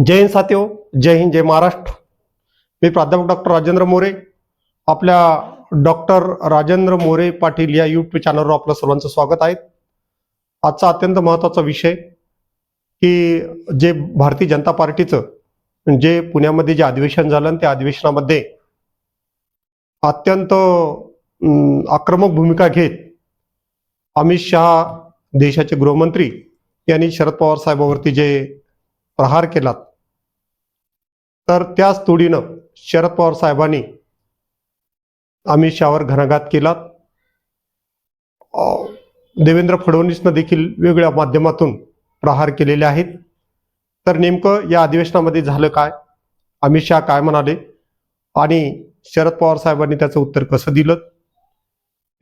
जय हिंद साथीहो जय हिंद जय महाराष्ट्र. मी प्राध्यापक डॉक्टर राजेंद्र मोरे आपल्या डॉक्टर राजेंद्र मोरे पाटील या यूट्यूब चॅनलवर आपलं सर्वांचं स्वागत आहे. आजचा अत्यंत महत्त्वाचा विषय की जे भारतीय जनता पार्टीचं जे पुण्यामध्ये जे अधिवेशन झालं त्या अधिवेशनामध्ये अत्यंत आक्रमक भूमिका घेत अमित शहा देशाचे गृहमंत्री यांनी शरद पवार साहेबावरती जे प्रहार केलात तर त्याच तोडीनं शरद पवार साहेबांनी अमित शहावर घणाघात केला. देवेंद्र फडणवीसनं देखील वेगळ्या माध्यमातून प्रहार केलेले आहेत. तर नेमकं या अधिवेशनामध्ये झालं काय? अमित शहा काय म्हणाले? आणि शरद पवार साहेबांनी त्याचं उत्तर कसं दिलं?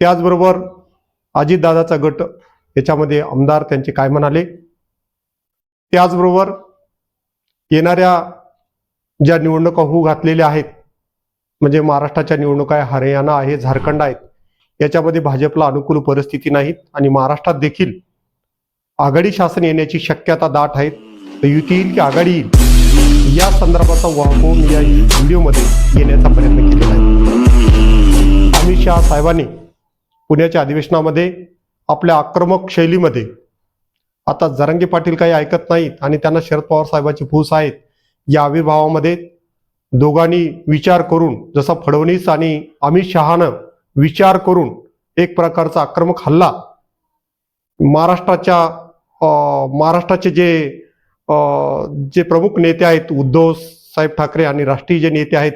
त्याचबरोबर अजितदादाचा गट याच्यामध्ये आमदार त्यांचे काय म्हणाले? त्याचबरोबर येणाऱ्या ज्या निवडणुका होऊ घातलेल्या आहेत म्हणजे महाराष्ट्राच्या निवडणुका आहे हरियाणा आहे झारखंड आहेत याच्यामध्ये भाजपला अनुकूल परिस्थिती नाहीत आणि महाराष्ट्रात देखील आघाडी शासन येण्याची शक्यता दाट आहेत तर युती येईल की आघाडी येईल? या संदर्भाचा वाहको मी या व्हिडिओमध्ये येण्याचा प्रयत्न केलेला आहे. अमित शहा साहेबांनी पुण्याच्या अधिवेशनामध्ये आपल्या आक्रमक शैलीमध्ये आता जरंगी पाटील काही ऐकत नाहीत आणि त्यांना शरद पवार साहेबांची फूस आहेत या आविर्भावामध्ये दोघांनी विचार करून जसा फडणवीस आणि अमित शहानं विचार करून एक प्रकारचा आक्रमक हल्ला महाराष्ट्राच्या महाराष्ट्राचे जे जे प्रमुख नेते आहेत उद्धव साहेब ठाकरे आणि राष्ट्रीय जे नेते आहेत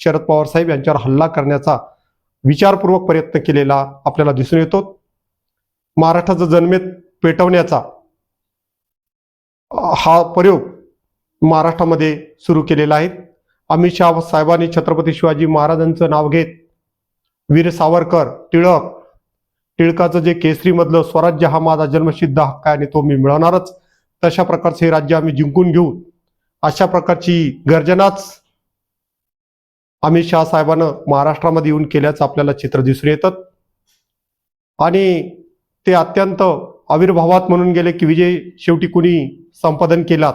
शरद पवार साहेब यांच्यावर हल्ला करण्याचा विचारपूर्वक प्रयत्न केलेला आपल्याला दिसून येतो. महाराष्ट्राचं जन्मेत पेटवण्याचा हा प्रयोग महाराष्ट्रामध्ये सुरू केलेला आहे. अमित शहा साहेबांनी छत्रपती शिवाजी महाराजांचं नाव घेत वीर सावरकर टिळक टिळकाचं जे केसरीमधलं स्वराज्य हा माझा जन्मसिद्ध हक्क आहे आणि तो मी मिळवणारच. तशा प्रकारचे हे राज्य आम्ही जिंकून घेऊ. अशा प्रकारची गर्जनाच अमित शहा साहेबानं महाराष्ट्रामध्ये येऊन केल्याचं आपल्याला चित्र दिसून येतं. आणि ते अत्यंत आविर्भावात म्हणून गेले की विजय शेवटी कुणी संपादन केलात?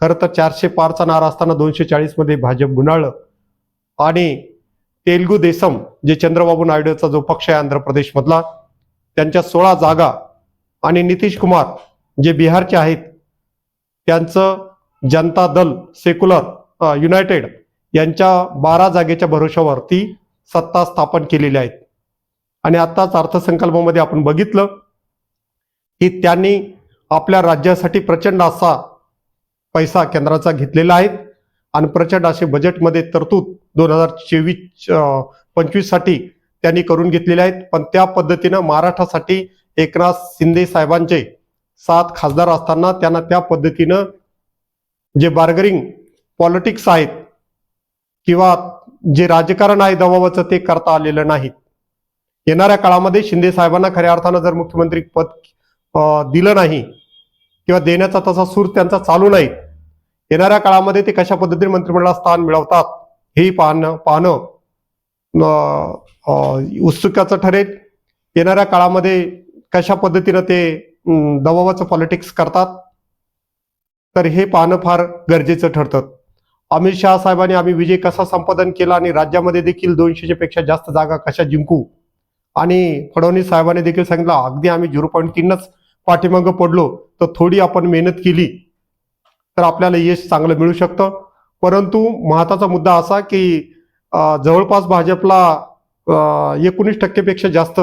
खरं तर चारशे पारचा नारा असताना दोनशे चाळीसमध्ये भाजप गुन्हाळलं आणि तेलगू देसम जे चंद्रबाबू नायडूचा जो पक्ष आहे आंध्र प्रदेशमधला त्यांच्या सोळा जागा आणि नितीश कुमार जे बिहारचे आहेत त्यांचं जनता दल सेक्युलर युनायटेड यांच्या बारा जागेच्या भरोशावरती सत्ता स्थापन केलेली आहेत. आणि आत्ताच अर्थसंकल्पामध्ये आपण बघितलं की त्यांनी आपल्या राज्यासाठी प्रचंड असा पैसा केंद्राचा घेतलेला आहे. आणि प्रचंड असे बजेटमध्ये तरतूद दोन हजार चोवीस पंचवीससाठी त्यांनी करून घेतलेले आहेत. पण त्या पद्धतीनं महाराष्ट्रासाठी एकनाथ शिंदे साहेबांचे सात खासदार असताना त्यांना त्या पद्धतीनं जे बार्गरिंग पॉलिटिक्स आहेत किंवा जे राजकारण आहे दबावाचं ते करता आलेलं नाही येणाऱ्या काळामध्ये शिंदे साहेबांना खऱ्या अर्थानं जर मुख्यमंत्री पद दिलं नाही किंवा देण्याचा तसा सूर त्यांचा चालू नाही येणाऱ्या काळामध्ये ते कशा पद्धतीने मंत्रिमंडळात स्थान मिळवतात हे पाहणं पाहणं उत्सुकाचं ठरेल. येणाऱ्या काळामध्ये कशा पद्धतीनं ते दबावाचं पॉलिटिक्स करतात तर हे पाहणं फार गरजेचं ठरतं. अमित शहा साहेबांनी आम्ही विजय कसा संपादन केला आणि राज्यामध्ये देखील दोनशेच्या पेक्षा जास्त जागा कशा जिंकू? आणि फडणवीस साहेबांनी देखील सांगितलं अगदी आम्ही झिरो पॉईंट तीनच पाठीमागं पडलो तर थोडी आपण मेहनत केली. तर आपल्याला यश चांगलं मिळू शकतं. परंतु महत्त्वाचा मुद्दा असा की जवळपास भाजपला एकोणीस टक्केपेक्षा जास्त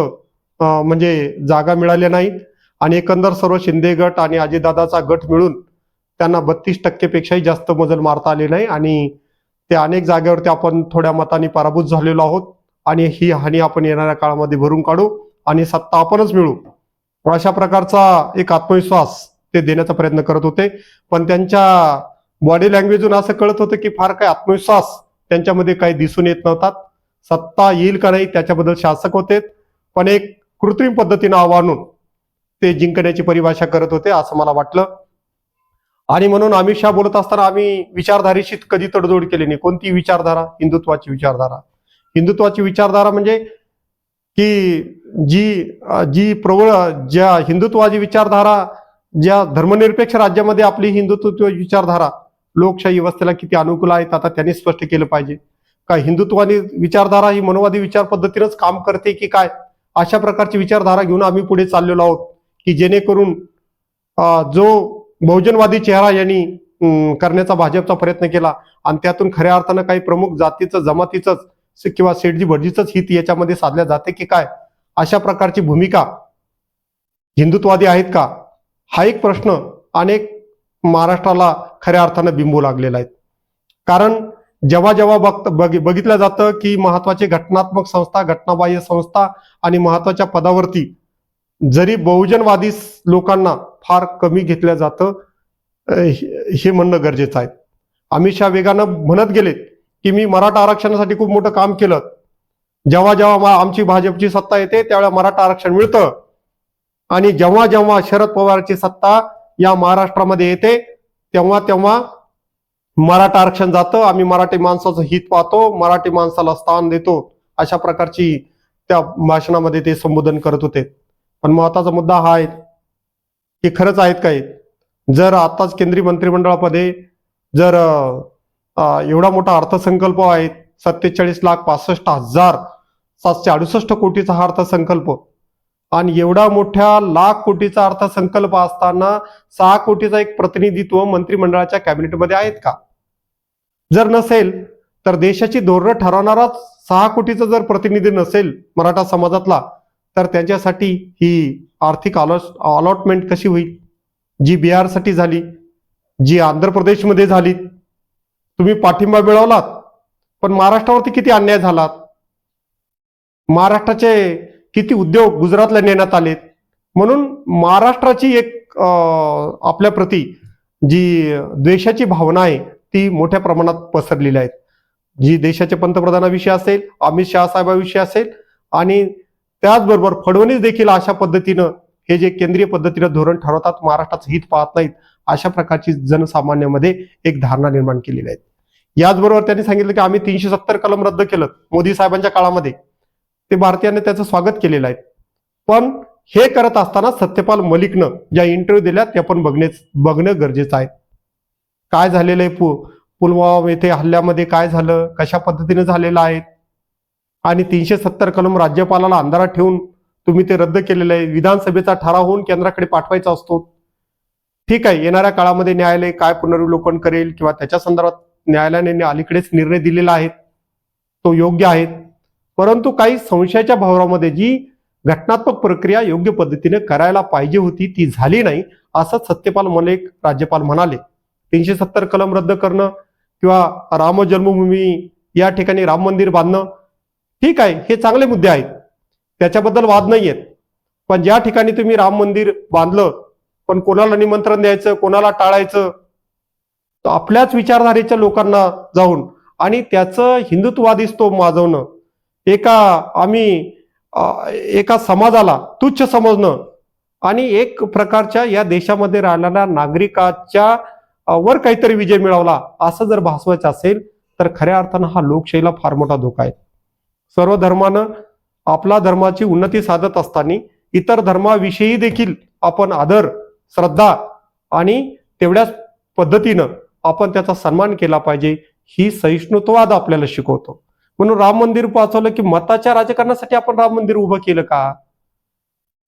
म्हणजे जागा मिळाल्या नाहीत. आणि एकंदर सर्व शिंदे गट आणि अजितदादाचा गट मिळून त्यांना बत्तीस टक्केपेक्षाही जास्त मजल मारता आले नाही. आणि त्या अनेक जागेवरती आपण थोड्या मताने पराभूत झालेलो आहोत. आणि ही हानी आपण येणाऱ्या काळामध्ये भरून काढू आणि सत्ता आपणच मिळू. अशा प्रकारचा एक आत्मविश्वास ते देण्याचा प्रयत्न करत होते. पण त्यांच्या बॉडी लँग्वेजून असं कळत होतं की फार काही आत्मविश्वास त्यांच्यामध्ये काही दिसून येत नव्हतात सत्ता येईल का नाही त्याच्याबद्दल शासक होते. पण एक कृत्रिम पद्धतीनं आव्हानून ते जिंकण्याची परिभाषा करत होते असं मला वाटलं. आणि म्हणून अमित शहा बोलत असताना आम्ही विचारधारेशी कधी तडजोड केली नाही. कोणती विचारधारा? हिंदुत्वाची विचारधारा. हिंदुत्वाची विचारधारा म्हणजे की जी जी प्रवळ ज्या हिंदुत्वाची विचारधारा ज्या धर्मनिरपेक्ष राज्यामध्ये आपली हिंदुत्व विचारधारा लोकशाही व्यवस्थेला किती अनुकूल आहेत आता त्यांनी स्पष्ट केलं पाहिजे. का हिंदुत्वानी विचारधारा ही मनोवादी विचार पद्धतीनंच काम करते की काय? अशा प्रकारची विचारधारा घेऊन आम्ही पुढे चाललेलो आहोत की जेणेकरून जो बहुजनवादी चेहरा यांनी करण्याचा भाजपचा प्रयत्न केला आणि त्यातून खऱ्या अर्थानं काही प्रमुख जातीचं जमातीचंच किंवा शेठजी भटजीचंच हित याच्यामध्ये साधल्या जाते की काय? अशा प्रकारची भूमिका हिंदुत्वादी आहेत का? हा एक प्रश्न अनेक महाराष्ट्राला खऱ्या अर्थानं बिंबू लागलेला आहे. कारण जेव्हा जेव्हा बघत बघ बघितलं जातं की महत्त्वाचे घटनात्मक संस्था घटनाबाह्य संस्था आणि महत्त्वाच्या पदावरती जरी बहुजनवादी लोकांना फार कमी घेतलं जातं हे म्हणणं गरजेचं आहे. अमित शहा वेगानं म्हणत गेलेत की मी मराठा आरक्षणासाठी खूप मोठं काम केलं. जेव्हा जेव्हा मा- आमची भाजपची सत्ता येते त्यावेळेला मराठा आरक्षण मिळतं. आणि जेव्हा जेव्हा शरद पवारची सत्ता या महाराष्ट्रामध्ये येते तेव्हा तेव्हा मराठा आरक्षण जातं आम्ही मराठी माणसाचं हित पाहतो मराठी माणसाला स्थान देतो अशा प्रकारची त्या भाषणामध्ये ते संबोधन करत होते. पण महत्त्वाचा मुद्दा हा आहे की खरंच आहेत काय जर आताच केंद्रीय मंत्रिमंडळामध्ये जर एवढा मोठा अर्थसंकल्प आहे सत्तेचाळीस लाख पासष्ट हजार सातशे अडुसष्ट कोटीचा हा अर्थसंकल्प आणि एवढा मोठ्या लाख कोटीचा अर्थसंकल्प असताना सहा कोटीचा एक प्रतिनिधित्व मंत्रिमंडळाच्या कॅबिनेटमध्ये आहेत का? जर नसेल तर देशाची धोरणं ठरवणाराच सहा कोटीचा जर प्रतिनिधी नसेल मराठा समाजातला तर त्यांच्यासाठी ही आर्थिक अलॉटमेंट कशी होईल? जी बिहारसाठी झाली जी आंध्र प्रदेशमध्ये झाली. तुम्ही पाठिंबा मिळवलात पण महाराष्ट्रावरती किती अन्याय झालात? महाराष्ट्राचे किती उद्योग गुजरातला नेण्यात आलेत. म्हणून महाराष्ट्राची एक आपल्या प्रती जी द्वेषाची भावना आहे ती मोठ्या प्रमाणात पसरलेली आहे जी देशाच्या पंतप्रधानाविषयी असेल अमित शहा साहेबाविषयी असेल आणि त्याचबरोबर फडणवीस देखील अशा पद्धतीनं हे जे केंद्रीय पद्धतीनं धोरण ठरवतात महाराष्ट्राचं हित पाहत नाहीत अशा प्रकारची जनसामान्यामध्ये एक धारणा निर्माण केलेली आहे. याचबरोबर त्यांनी सांगितलं की आम्ही तीनशे सत्तर कलम रद्द केलं मोदी साहेबांच्या काळामध्ये. ते भारतीयांनी त्याचं स्वागत केलेलं आहे. पण हे करत असताना सत्यपाल मलिकनं ज्या इंटरव्ह्यू दिल्या त्या पण बघणे बघणं गरजेचं आहे. काय झालेलं आहे पु पुलवामा येथे हल्ल्यामध्ये काय झालं कशा पद्धतीने झालेलं आहे? आणि तीनशे सत्तर कलम राज्यपालाला अंधारात ठेवून तुम्ही ते रद्द केलेलं आहे. विधानसभेचा ठराव होऊन केंद्राकडे पाठवायचा असतो. ठीक आहे येणाऱ्या काळामध्ये न्यायालय काय पुनर्विलोकन करेल किंवा त्याच्या संदर्भात न्यायालयाने अलीकडेच निर्णय दिलेला आहे तो योग्य आहे. परंतु काही संशयाच्या भावरामध्ये जी घटनात्मक प्रक्रिया योग्य पद्धतीने करायला पाहिजे होती ती झाली नाही असं सत्यपाल मलिक राज्यपाल म्हणाले. तीनशे सत्तर कलम रद्द करणं किंवा राम जन्मभूमी या ठिकाणी राम मंदिर बांधणं ठीक आहे हे चांगले मुद्दे आहेत. त्याच्याबद्दल वाद नाही आहेत पण ज्या ठिकाणी तुम्ही राम मंदिर बांधलं पण कोणाला निमंत्रण द्यायचं कोणाला टाळायचं तर आपल्याच विचारधारेच्या लोकांना जाऊन आणि त्याचं हिंदुत्वादीच तो माजवणं एका आम्ही एका समाजाला तुच्छ समजणं आणि एक प्रकारच्या या देशामध्ये राहणाऱ्या नागरिकाच्या वर काहीतरी विजय मिळवला असं जर भासवायचं असेल तर खऱ्या अर्थानं हा लोकशाहीला फार मोठा धोका आहे. सर्व धर्मानं आपला धर्माची उन्नती साधत असताना इतर धर्माविषयी देखील आपण आदर श्रद्धा आणि तेवढ्याच पद्धतीनं आपण त्याचा सन्मान केला पाहिजे ही सहिष्णुत्वाद आपल्याला शिकवतो. म्हणून राम मंदिर वाचवलं की मताच्या राजकारणासाठी आपण राम मंदिर उभं केलं का?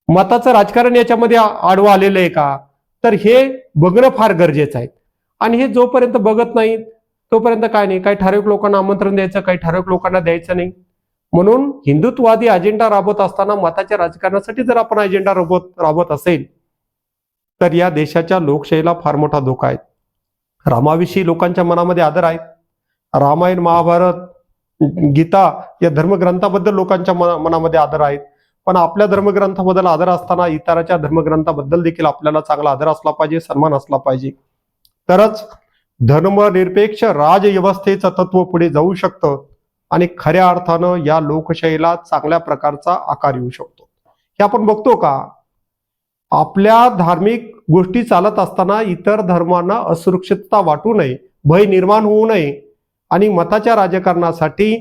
मताचं राजकारण याच्यामध्ये आडवं आलेलं आहे का? तर हे बघणं फार गरजेचं आहे. आणि हे जोपर्यंत बघत नाहीत तोपर्यंत काय नाही? काही ठराविक लोकांना आमंत्रण द्यायचं काही ठराविक लोकांना द्यायचं नाही. म्हणून हिंदुत्ववादी अजेंडा राबवत असताना मताच्या राजकारणासाठी जर आपण अजेंडा राबवत राबवत असेल तर या देशाच्या लोकशाहीला फार मोठा धोका आहे. रामाविषयी लोकांच्या मनामध्ये आदर आहे. रामायण महाभारत गीता या धर्मग्रंथाबद्दल लोकांच्या मना- मनामध्ये आदर आहेत. पण आपल्या धर्मग्रंथाबद्दल आदर असताना इतराच्या धर्मग्रंथाबद्दल देखील आपल्याला चांगला आदर असला पाहिजे सन्मान असला पाहिजे. तरच धर्मनिरपेक्ष राजव्यवस्थेचं तत्व पुढे जाऊ शकतं आणि खऱ्या अर्थानं या लोकशाहीला चांगल्या प्रकारचा आकार येऊ शकतो. हे आपण बघतो का? आपल्या धार्मिक गोष्टी चालत असताना इतर धर्मांना असुरक्षितता वाटू नये भय निर्माण होऊ नये आणि मताच्या राजकारणासाठी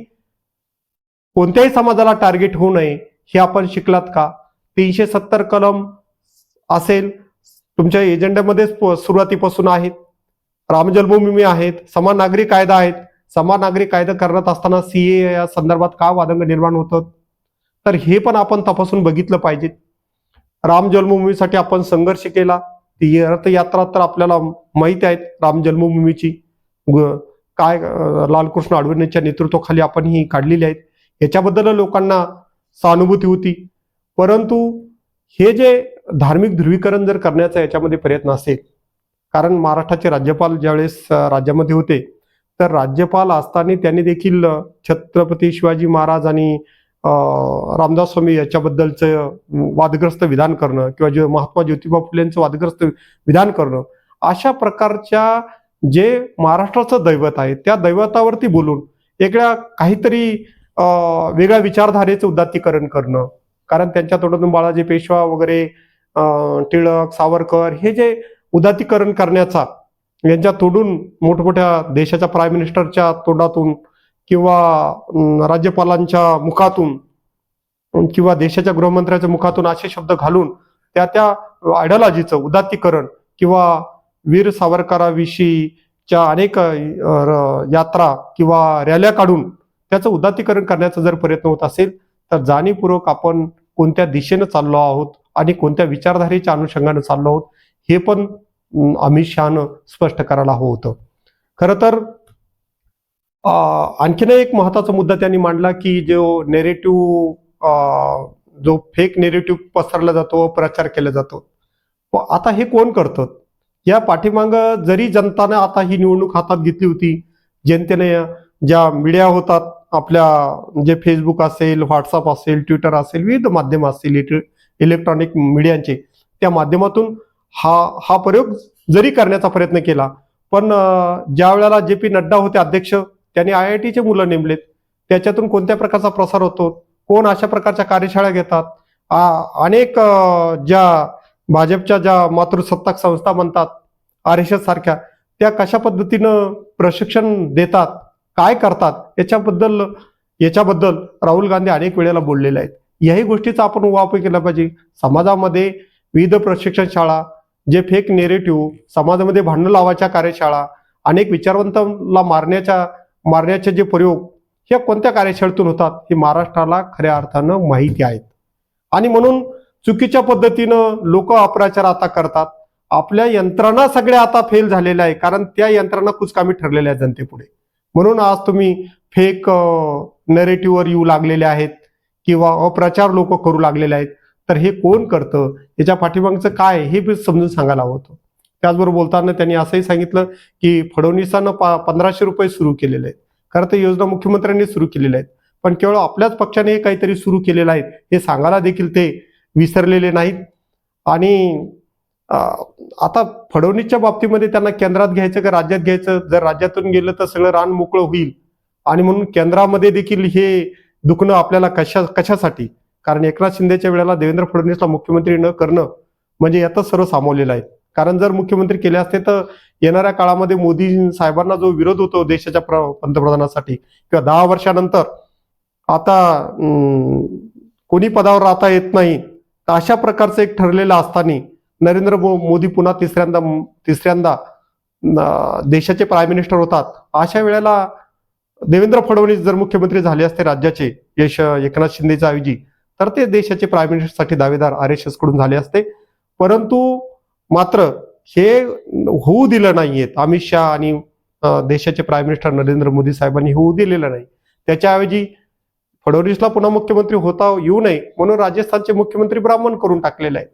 कोणत्याही समाजाला टार्गेट होऊ नये हे आपण शिकलात का? तीनशे सत्तर कलम असेल तुमच्या एजेंड्यामध्येच सुरुवातीपासून आहेत. राम जन्मभूमी आहेत समान नागरी कायदा आहेत. समान नागरी कायदा करत असताना सीए या संदर्भात का वादंग निर्माण होतं तर हे पण आपण तपासून बघितलं पाहिजे. राम जन्मभूमीसाठी आपण संघर्ष केला. ती रथयात्रा तर आपल्याला माहिती आहेत राम जन्मभूमीची. काय लालकृष्ण अडवाणींच्या नेतृत्वाखाली आपण ही काढलेली आहेत. याच्याबद्दल लोकांना सहानुभूती होती. परंतु हे जे धार्मिक ध्रुवीकरण जर करण्याचा याच्यामध्ये प्रयत्न असेल कारण महाराष्ट्राचे राज्यपाल ज्यावेळेस राज्यामध्ये होते तर राज्यपाल असताना त्यांनी देखील छत्रपती शिवाजी महाराज आणि रामदास स्वामी याच्याबद्दलचं वादग्रस्त विधान करणं किंवा जे महात्मा ज्योतिबा फुलेंचं वादग्रस्त विधान करणं अशा प्रकारच्या जे महाराष्ट्राचं दैवत आहे त्या दैवतावरती बोलून एकड्या काहीतरी वेगळ्या विचारधारेचं उदात्तीकरण करणं. कारण त्यांच्या तोंडातून बाळाजी पेशवा वगैरे टिळक सावरकर हे जे उदात्तीकरण करण्याचा यांच्या तोडून मोठमोठ्या देशाच्या प्राईम मिनिस्टरच्या तोंडातून किंवा राज्यपालांच्या मुखातून किंवा देशाच्या गृहमंत्र्याच्या मुखातून असे शब्द घालून त्या त्या आयडियॉलॉजीचं उदात्तीकरण किंवा वीर सावरकराविषयीच्या अनेक यात्रा किंवा रॅल्या काढून त्याचं उदात्तीकरण करण्याचा जर प्रयत्न होत असेल तर जाणीवपूर्वक आपण कोणत्या दिशेनं चाललो आहोत आणि कोणत्या विचारधारेच्या अनुषंगानं चाललो आहोत हे पण अमित शहानं स्पष्ट करायला हवं होतं. खरं तर आणखीन एक महत्त्वाचा मुद्दा त्यांनी मांडला की जो नेरेटिव्ह जो फेक नेरेटिव्ह पसरला जातो प्रचार केला जातो. आता हे कोण करतं? या पाठीमागं जरी जनतानं आता ही निवडणूक हातात घेतली होती जनतेने ज्या मीडिया होतात आपल्या जे फेसबुक असेल व्हॉट्सअप असेल ट्विटर असेल विविध माध्यम असतील इलेक्ट्रॉनिक मीडियांचे त्या माध्यमातून हा हा प्रयोग जरी करण्याचा प्रयत्न केला पण ज्या वेळेला जे पी नड्डा होते अध्यक्ष त्यांनी आय आय टीचे मुलं नेमलेत. त्याच्यातून कोणत्या प्रकारचा प्रसार होतो? कोण अशा प्रकारच्या कार्यशाळा घेतात? आ- अनेक ज्या भाजपच्या ज्या मातृसत्ताक संस्था म्हणतात आर एस एस सारख्या त्या कशा पद्धतीनं प्रशिक्षण देतात काय करतात याच्याबद्दल याच्याबद्दल राहुल गांधी अनेक वेळेला बोललेले आहेत. याही गोष्टीचा आपण वापर केला पाहिजे. समाजामध्ये विविध प्रशिक्षण शाळा जे फेक नेरेटिव्ह समाजामध्ये भांडण लावायच्या कार्यशाळा अनेक विचारवंतांना मारण्याच्या मारण्याचे जे प्रयोग ह्या कोणत्या कार्यशाळेतून होतात हे महाराष्ट्राला खऱ्या अर्थानं माहिती आहेत. आणि म्हणून चुकीच्या पद्धतीनं लोक अप्रचार आता करतात. आपल्या यंत्रणा सगळ्या आता फेल झालेल्या आहे. कारण त्या यंत्रणा कुचकामी ठरलेल्या आहेत जनतेपुढे. म्हणून आज तुम्ही फेक नरेटिव्हवर येऊ लागलेले आहेत किंवा अप्रचार लोक करू लागलेले आहेत. तर हे कोण करतं? याच्या पाठीमागचं काय हे बी समजून सांगायला हवं होतं. त्याचबरोबर बोलताना त्यांनी असंही सांगितलं की फडणवीसानं पा पंधराशे रुपये सुरू केलेले आहेत. खरं तर योजना मुख्यमंत्र्यांनी सुरू केलेल्या आहेत. पण केवळ आपल्याच पक्षाने हे काहीतरी सुरू केलेलं आहे. हे सांगायला देखील ते विसरलेले नाहीत. आणि आता फडवणीच्या बाबतीमध्ये त्यांना केंद्रात घ्यायचं का राज्यात घ्यायचं? जर राज्यातून गेलं तर सगळं रान मोकळं होईल. आणि म्हणून केंद्रामध्ये देखील हे दुखणं आपल्याला कशा कशासाठी? कारण एकनाथ शिंदेच्या वेळेला देवेंद्र फडणवीसला मुख्यमंत्री न करणं म्हणजे यातच सर्व सामावलेलं आहे. कारण जर मुख्यमंत्री केले असते तर येणाऱ्या काळामध्ये मोदी साहेबांना जो विरोध होतो देशाच्या प्र- पंतप्रधानासाठी किंवा दहा वर्षानंतर आता कोणी पदावर राहता येत नाही. तर अशा प्रकारचं एक ठरलेलं असताना नरेंद्र मो- मोदी पुन्हा तिसऱ्यांदा तिसऱ्यांदा देशाचे प्राईम मिनिस्टर होतात. अशा वेळेला देवेंद्र फडणवीस जर मुख्यमंत्री झाले असते राज्याचे यश एकनाथ शिंदेच्या ऐवजी तर ते देशाचे प्राईम मिनिस्टरसाठी दावेदार आर एस एसकडून झाले असते. परंतु मात्र हे होऊ दिलं नाहीयेत. अमित शहा आणि देशाचे प्राईम मिनिस्टर नरेंद्र मोदी साहेबांनी होऊ दिलेलं नाही. त्याच्याऐवजी फडणवीसला पुन्हा मुख्यमंत्री होता येऊ नये म्हणून राजस्थानचे मुख्यमंत्री ब्राह्मण करून टाकलेले आहेत.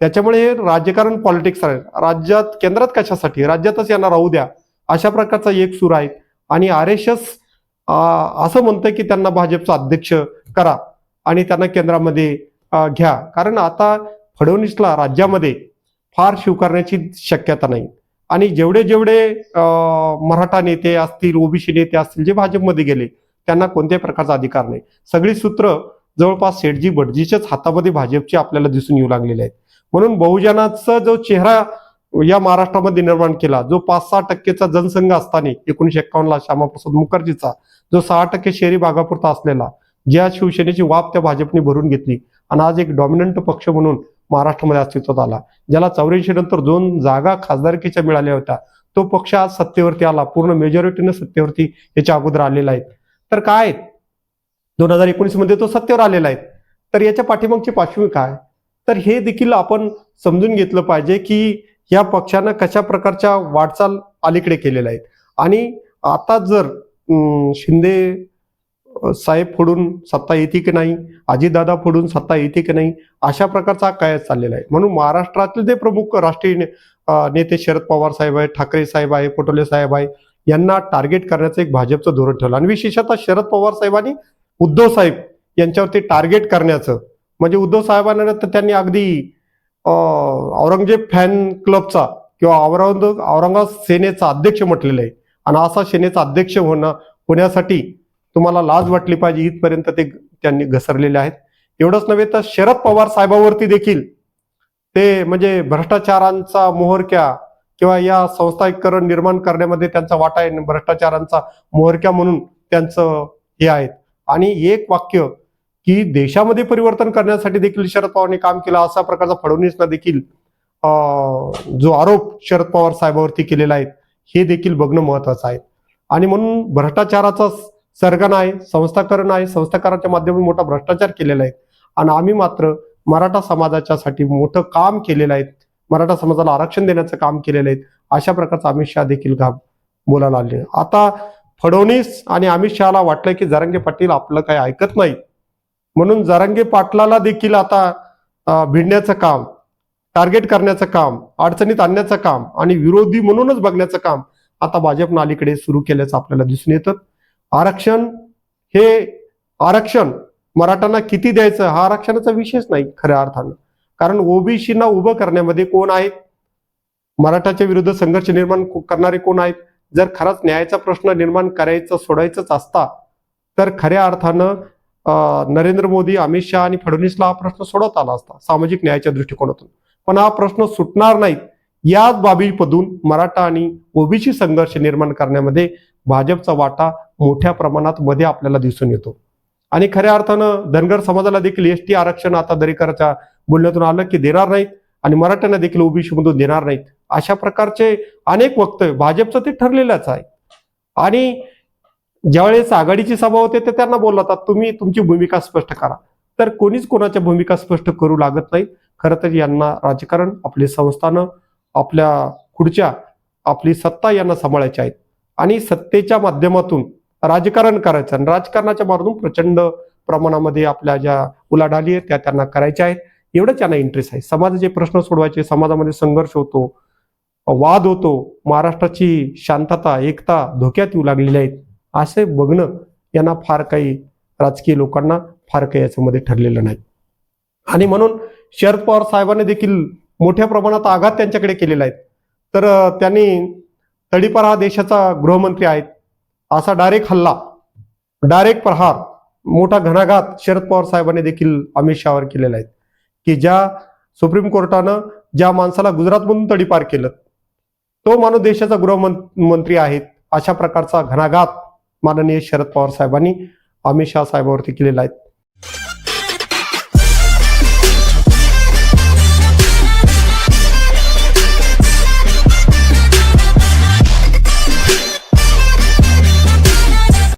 त्याच्यामुळे हे राजकारण पॉलिटिक्स आहे. राज्यात केंद्रात कशासाठी? राज्यातच यांना राहू द्या. अशा प्रकारचा एक सूर आहे. आणि आर एस एस असं म्हणतं की त्यांना भाजपचा अध्यक्ष करा आणि त्यांना केंद्रामध्ये घ्या. कारण आता फडणवीसला राज्यामध्ये फार स्वीकारण्याची शक्यता नाही. आणि जेवढे जेवढे मराठा नेते असतील ओबीसी नेते असतील जे भाजपमध्ये गेले त्यांना कोणत्याही प्रकारचा अधिकार नाही. सगळी सूत्र जवळपास शेठजी भटजीच्याच हातामध्ये भाजपची आपल्याला दिसून येऊ लागलेली आहेत. म्हणून बहुजनाचा जो चेहरा या महाराष्ट्रामध्ये निर्माण केला जो पाच सहा टक्केचा जनसंघ असताना एकोणीशे एक्कावन्नला श्यामाप्रसाद मुखर्जीचा जो सहा टक्के शहरी भागापुरता असलेला ज्या शिवसेनेची वाप त्या भाजपने भरून घेतली आणि आज एक डॉमिनंट पक्ष म्हणून महाराष्ट्रामध्ये अस्तित्वात आला. ज्याला चौऱ्याऐंशी नंतर दोन जागा खासदारकीच्या मिळाल्या होत्या तो पक्ष आज सत्तेवरती आला. पूर्ण मेजॉरिटीनं सत्तेवरती याच्या अगोदर आलेला आहे. तर काय दोन हजार एकोणीसमध्ये तो सत्तेवर आलेला आहे. तर याच्या पाठीमागची पार्श्वभूमी काय? तर हे देखील आपण समजून घेतलं पाहिजे की या पक्षानं कशा प्रकारच्या वाटचाल अलीकडे केलेल्या आहेत. आणि आता जर शिंदे साहेब फोडून सत्ता येते की नाही? अजितदादा फोडून सत्ता येते की नाही? अशा प्रकारचा हा काय चाललेला आहे? म्हणून महाराष्ट्रातले जे प्रमुख राष्ट्रीय नेते शरद पवार साहेब आहे ठाकरे साहेब आहे पटोले साहेब आहे यांना टार्गेट करण्याचं एक भाजपचं धोरण ठेवलं आणि विशेषतः शरद पवार साहेबांनी उद्धव साहेब यांच्यावरती टार्गेट करण्याचं म्हणजे उद्धव साहेबांना तर त्यांनी अगदी औरंगजेब फॅन क्लबचा किंवा औरंग औरंगाबाद सेनेचा अध्यक्ष म्हटलेलं आहे. आणि असा सेनेचा अध्यक्ष होणं होण्यासाठी तुम्हाला लाज वाटली पाहिजे इथपर्यंत ते त्यांनी घसरलेले आहेत. एवढंच नव्हे तर शरद पवार साहेबावरती देखील ते म्हणजे भ्रष्टाचारांचा मोहरक्या किंवा या संस्थाकरण निर्माण करण्यामध्ये त्यांचा वाटा आहे भ्रष्टाचारांचा मोहरक्या म्हणून त्यांचं हे आहेत. आणि एक वाक्य की देशामध्ये परिवर्तन करण्यासाठी देखील शरद पवारांनी काम केलं असा प्रकारचा फडणवीसनं देखील जो आरोप शरद पवार साहेबावरती केलेला आहे हे देखील बघणं महत्वाचं आहे. आणि म्हणून भ्रष्टाचाराचा सरगण आहे संस्थाकरण आहे संस्थाकरणाच्या माध्यमातून मोठा भ्रष्टाचार केलेला आहे. आणि आम्ही मात्र मराठा समाजाच्यासाठी मोठं काम केलेलं आहे. मराठा समाजाला आरक्षण देण्याचं काम केलेलं आहे. अशा प्रकारचं अमित शहा देखील काम बोलायला आले आता फडणवीस आणि अमित शहाला वाटलं की जरांगे पाटील आपलं काही ऐकत नाही. म्हणून जरांगे पाटलाला देखील आता भिडण्याचं काम टार्गेट करण्याचं काम अडचणीत आणण्याचं काम आणि विरोधी म्हणूनच बघण्याचं काम आता भाजपनं अलीकडे सुरू केल्याचं आपल्याला दिसून येतं. आरक्षण हे आरक्षण मराठ्यांना किती द्यायचं? हा आरक्षणाचा विषयच नाही खऱ्या अर्थानं. कारण ओबीसीना उभं करण्यामध्ये कोण आहेत? मराठाच्या विरुद्ध संघर्ष निर्माण करणारे कोण आहेत? जर खराच न्यायाचा प्रश्न निर्माण करायचं सोडायचंच असता तर खऱ्या अर्थानं नरेंद्र मोदी अमित शहा आणि फडणवीसला हा प्रश्न सोडवता आला असता सामाजिक न्यायाच्या दृष्टिकोनातून. पण हा प्रश्न सुटणार नाहीत याच बाबीपदून मराठा आणि ओबीसी संघर्ष निर्माण करण्यामध्ये भाजपचा वाटा मोठ्या प्रमाणात मध्ये आपल्याला दिसून येतो. आणि खऱ्या अर्थानं धनगर समाजाला देखील एस टी आरक्षण आता दरेकरच्या बोलण्यातून आलं की देणार नाहीत आणि मराठ्यांना देखील ओबीसी मधून देणार नाहीत. अशा प्रकारचे अनेक वक्तव्य भाजपचं ते ठरलेलंच आहे. आणि ज्यावेळेस आघाडीची सभा होते ते त्यांना बोलतात तुम्ही तुमची भूमिका स्पष्ट करा. तर कोणीच कोणाच्या भूमिका स्पष्ट करू लागत नाही. खरं तर यांना राजकारण आपले संस्थानं आपल्या खुर्च्या आपली सत्ता यांना सांभाळायची आहेत. आणि सत्तेच्या माध्यमातून राजकारण करायचं आणि राजकारणाच्या मार्गातून प्रचंड प्रमाणामध्ये आपल्या ज्या उलाढाली आहेत त्या त्यांना करायच्या आहेत. एवढंच त्यांना इंटरेस्ट आहे. समाजाचे प्रश्न सोडवायचे समाजामध्ये संघर्ष होतो वाद होतो महाराष्ट्राची शांतता एकता धोक्यात येऊ लागलेली आहेत असे बघणं यांना फार काही राजकीय लोकांना फार काही याच्यामध्ये ठरलेलं नाही. आणि म्हणून शरद पवार साहेबांनी देखील मोठ्या प्रमाणात आघात त्यांच्याकडे केलेला आहे. तर त्यांनी तडीपार हा देशाचा गृहमंत्री आहेत. असा डायरेक्ट हल्ला डायरेक्ट प्रहार मोठा घणाघात शरद पवार साहेबांनी देखील अमित शहावर केलेला आहे. की ज्या सुप्रीम कोर्टानं ज्या माणसाला गुजरातमधून तडीपार केलं तो माणूस देशाचा गृहमंत्री आहेत अशा प्रकारचा घणाघात माननीय शरद पवार साहेबांनी अमित शहा साहेबावरती केलेला आहे.